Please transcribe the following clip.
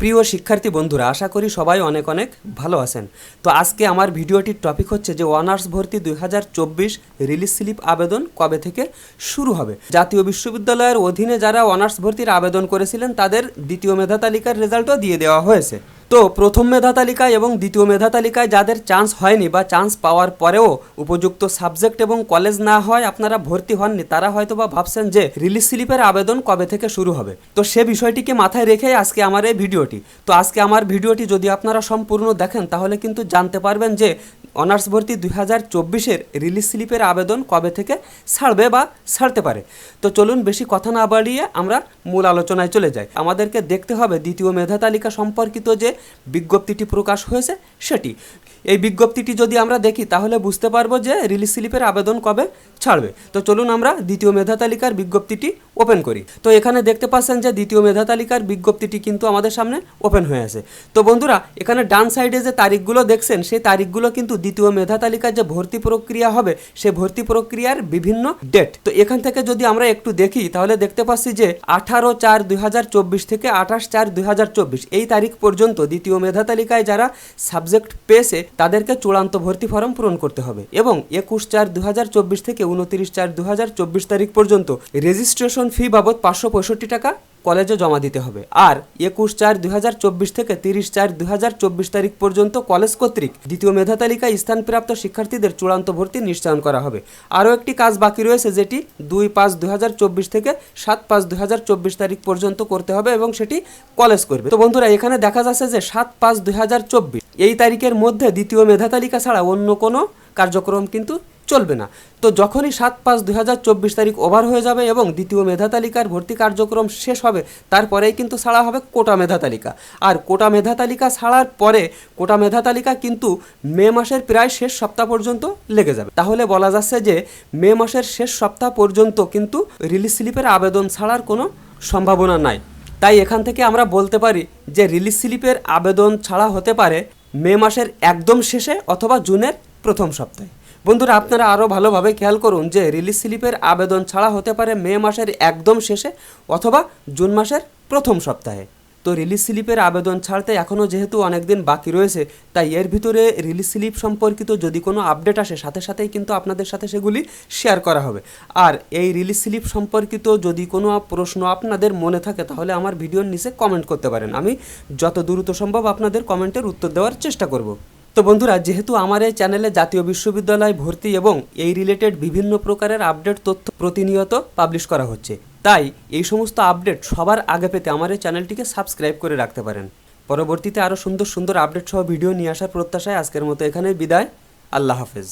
প্রিয় শিক্ষার্থী বন্ধুরা, আশা করি সবাই অনেক অনেক ভালো আছেন। তো আজকে আমার ভিডিওটির টপিক হচ্ছে যে অনার্স ভর্তি দু হাজার চব্বিশ রিলিজ স্লিপ আবেদন কবে থেকে শুরু হবে? জাতীয় বিশ্ববিদ্যালয়ের অধীনে যারা অনার্স ভর্তির আবেদন করেছিলেন, তাদের দ্বিতীয় মেধা তালিকার রেজাল্টও দিয়ে দেওয়া হয়েছে। তো প্রথম মেধা তালিকায় এবং দ্বিতীয় মেধা তালিকায় যাদের চান্স হয়নি বা চান্স পাওয়ার পরেও উপযুক্ত সাবজেক্ট এবং কলেজ না হয়, আপনারা ভর্তি হননি, তারা হয়তো বা ভাবছেন যে রিলিজ স্লিপের আবেদন কবে থেকে শুরু হবে। তো সে বিষয়টিকে মাথায় রেখেই আজকে আমার এই ভিডিওটি। তো আজকে আমার ভিডিওটি যদি আপনারা সম্পূর্ণ দেখেন, তাহলে কিন্তু জানতে পারবেন যে অনার্স ভর্তি দুই হাজার চব্বিশের রিলিজ স্লিপের আবেদন কবে থেকে ছাড়বে বা ছাড়তে পারে? তো চলুন বেশি কথা না বাড়িয়ে আমরা মূল আলোচনায় চলে যাই। আমাদেরকে দেখতে হবে দ্বিতীয় মেধা তালিকা সম্পর্কিত যে বিজ্ঞপ্তিটি প্রকাশ হয়েছে সেটি। এই বিজ্ঞপ্তিটি যদি আমরা দেখি, তাহলে বুঝতে পারব যে রিলিজ স্লিপের আবেদন কবে ছাড়বে। তো চলুন আমরা দ্বিতীয় মেধা তালিকার বিজ্ঞপ্তিটি ওপেন করি। তো এখানে দেখতে পাচ্ছেন যে দ্বিতীয় মেধা তালিকার বিজ্ঞপ্তিটি কিন্তু আমাদের সামনে ওপেন হয়ে আছে। তো বন্ধুরা, এখানে ডান সাইডে যে তারিখগুলো দেখছেন, সেই তারিখগুলো কিন্তু দ্বিতীয় মেধা তালিকার যে ভর্তি প্রক্রিয়া হবে, সে ভর্তি প্রক্রিয়ার বিভিন্ন ডেট তো এখান থেকে যদি আমরা একটু দেখি, তাহলে দেখতে পাচ্ছি যে আঠারো চার দুই থেকে আঠাশ চার দুই এই তারিখ পর্যন্ত দ্বিতীয় মেধা তালিকায় যারা সাবজেক্ট পেয়েছে, তাদেরকে চূড়ান্ত ভর্তি ফর্ম পূরণ করতে হবে। এবং একুশ চার দু থেকে উনত্রিশ চার দু তারিখ পর্যন্ত রেজিস্ট্রেশন ফি বাবদ পাঁচশো পঁয়ষট্টি টাকা কলেজে জমা দিতে হবে। আর একুশ চার দুই থেকে তিরিশ চার দুই তারিখ পর্যন্ত কলেজ কর্তৃক দ্বিতীয় মেধা তালিকায় স্থানপ্রাপ্ত শিক্ষার্থীদের চূড়ান্ত ভর্তি নিশ্চয়ন করা হবে। আরও একটি কাজ বাকি রয়েছে যেটি দুই পাঁচ দুই থেকে সাত পাঁচ দুই তারিখ পর্যন্ত করতে হবে এবং সেটি কলেজ করবে। তো বন্ধুরা, এখানে দেখা যাচ্ছে যে সাত পাঁচ দুই এই তারিখের মধ্যে দ্বিতীয় মেধা তালিকা ছাড়া অন্য কোনো কার্যক্রম কিন্তু চলবে না। তো যখনই সাত পাঁচ দুই তারিখ ওভার হয়ে যাবে এবং দ্বিতীয় মেধা তালিকার ভর্তি কার্যক্রম শেষ হবে, তারপরেই কিন্তু ছাড়া হবে কোটা মেধা তালিকা। আর কোটা মেধা তালিকা ছাড়ার পরে কোটা মেধা তালিকা কিন্তু মে মাসের প্রায় শেষ সপ্তাহ পর্যন্ত লেগে যাবে। তাহলে বলা যাচ্ছে যে মে মাসের শেষ সপ্তাহ পর্যন্ত কিন্তু রিলিজ স্লিপের আবেদন ছাড়ার কোনো সম্ভাবনা নাই। তাই এখান থেকে আমরা বলতে পারি যে রিলিজ স্লিপের আবেদন ছাড়া হতে পারে মে মাসের একদম শেষে অথবা জুনের প্রথম সপ্তাহে। বন্ধুরা, আপনারা আরও ভালোভাবে খেয়াল করুন যে রিলিজ স্লিপের আবেদন ছাড়া হতে পারে মে মাসের একদম শেষে অথবা জুন মাসের প্রথম সপ্তাহে। তো রিলিজ স্লিপের আবেদন ছাড়তে এখনও যেহেতু অনেক দিন বাকি রয়েছে, তাই এর ভিতরে রিলিজ স্লিপ সম্পর্কিত যদি কোনো আপডেট আসে, সাথে সাথেই কিন্তু আপনাদের সাথে সেগুলি শেয়ার করা হবে। আর এই রিলিজ স্লিপ সম্পর্কিত যদি কোনো প্রশ্ন আপনাদের মনে থাকে, তাহলে আমার ভিডিওর নিচে কমেন্ট করতে পারেন। আমি যত দ্রুত সম্ভব আপনাদের কমেন্টের উত্তর দেওয়ার চেষ্টা করব। তো বন্ধুরা, যেহেতু আমার এই চ্যানেলে জাতীয় বিশ্ববিদ্যালয় ভর্তি এবং এই রিলেটেড বিভিন্ন প্রকারের আপডেট তথ্য প্রতিনিয়ত পাবলিশ করা হচ্ছে, তাই এই সমস্ত আপডেট সবার আগে পেতে আমার এই চ্যানেলটিকে সাবস্ক্রাইব করে রাখতে পারেন। পরবর্তীতে আরও সুন্দর সুন্দর আপডেট সহ ভিডিও নিয়ে আসার প্রত্যাশায় আজকের মতো এখানে বিদায়। আল্লাহ হাফেজ।